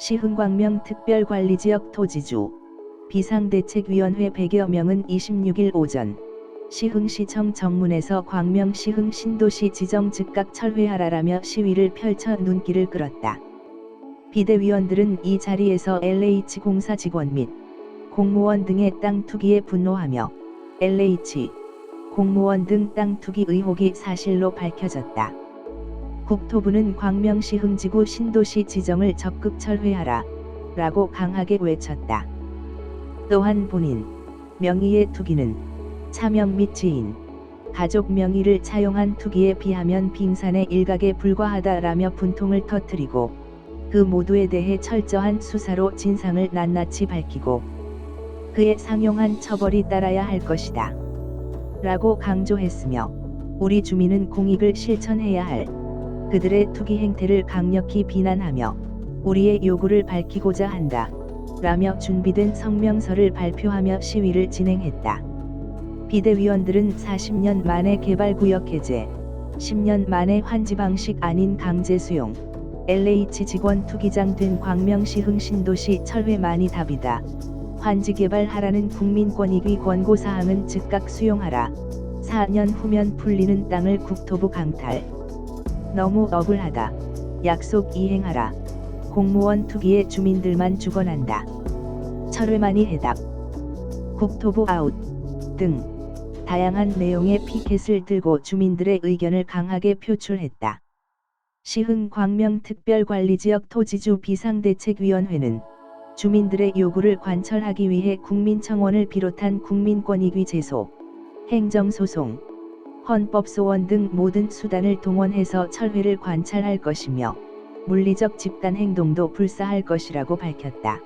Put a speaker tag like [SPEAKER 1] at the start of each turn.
[SPEAKER 1] 시흥광명 특별관리지역 토지주 비상대책위원회 100여 명은 26일 오전 시흥시청 정문에서 광명 시흥 신도시 지정 즉각 철회하라라며 시위를 펼쳐 눈길을 끌었다. 비대위원들은 이 자리에서 LH공사 직원 및 공무원 등의 땅 투기에 분노하며 LH 공무원 등 땅 투기 의혹이 사실로 밝혀졌다. 국토부는 광명시 흥지구 신도시 지정을 적극 철회하라 라고 강하게 외쳤다. 또한 본인 명의의 투기는 차명 및 지인, 가족 명의를 차용한 투기에 비하면 빙산의 일각에 불과하다라며 분통을 터뜨리고 그 모두에 대해 철저한 수사로 진상을 낱낱이 밝히고 그에 상용한 처벌이 따라야 할 것이다. 라고 강조했으며 우리 주민은 공익을 실천해야 할 그들의 투기 행태를 강력히 비난하며 우리의 요구를 밝히고자 한다. 라며 준비된 성명서를 발표하며 시위를 진행했다. 비대위원들은 40년 만에 개발구역 해제, 10년 만에 환지 방식 아닌 강제 수용, LH 직원 투기장 된 광명시 흥신도시 철회만이 답이다. 환지 개발하라는 국민권익위 권고 사항은 즉각 수용하라. 4년 후면 풀리는 땅을 국토부 강탈. 너무 억울하다. 약속 이행하라. 공무원 투기에 주민들만 죽어난다. 철회만이 해답. 국토부 아웃. 등 다양한 내용의 피켓을 들고 주민들의 의견을 강하게 표출했다. 시흥 광명 특별관리지역 토지주 비상대책위원회는 주민들의 요구를 관철하기 위해 국민청원을 비롯한 국민권익위 제소, 행정소송, 헌법 소원 등 모든 수단을 동원해서 철회를 관찰할 것이며 물리적 집단 행동도 불사할 것이라고 밝혔다.